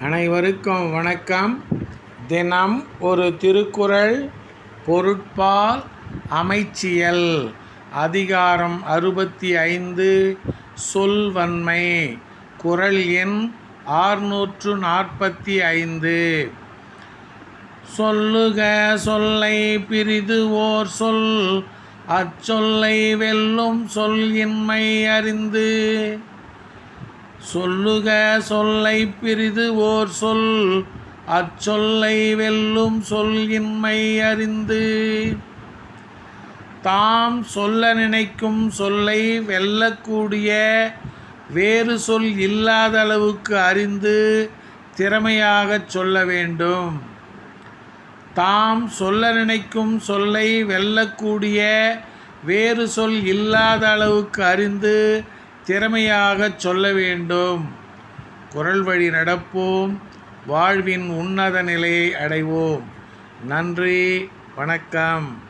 அனைவருக்கும் வணக்கம். தினம் ஒரு திருக்குறள் பொருட்பால் அமைச்சியல். அதிகாரம் அறுபத்தி ஐந்து சொல்வன்மை. குரல் எண் ஆறுநூற்று நாற்பத்தி ஐந்து. சொல்லுக சொல்லை பிரிது ஓர் சொல் அச்சொல்லை வெல்லும் சொல் இன்மை அறிந்து. சொல்லுக சொல்லை பிரிது ஓர் சொல். அச்சொல்லை வெல்லும் சொல் இன்மை அறிந்து. தாம் சொல்ல நினைக்கும் சொல்லை வெல்லக்கூடிய வேறு சொல் இல்லாத அளவுக்கு அறிந்து திறமையாகச் சொல்ல வேண்டும். தாம் சொல்ல நினைக்கும் சொல்லை வெல்லக்கூடிய வேறு சொல் இல்லாத அளவுக்கு அறிந்து திறமையாகச் சொல்ல வேண்டும். குரல் வழி நடப்போம். வாழ்வின் உன்னத நிலையை அடைவோம். நன்றி. வணக்கம்.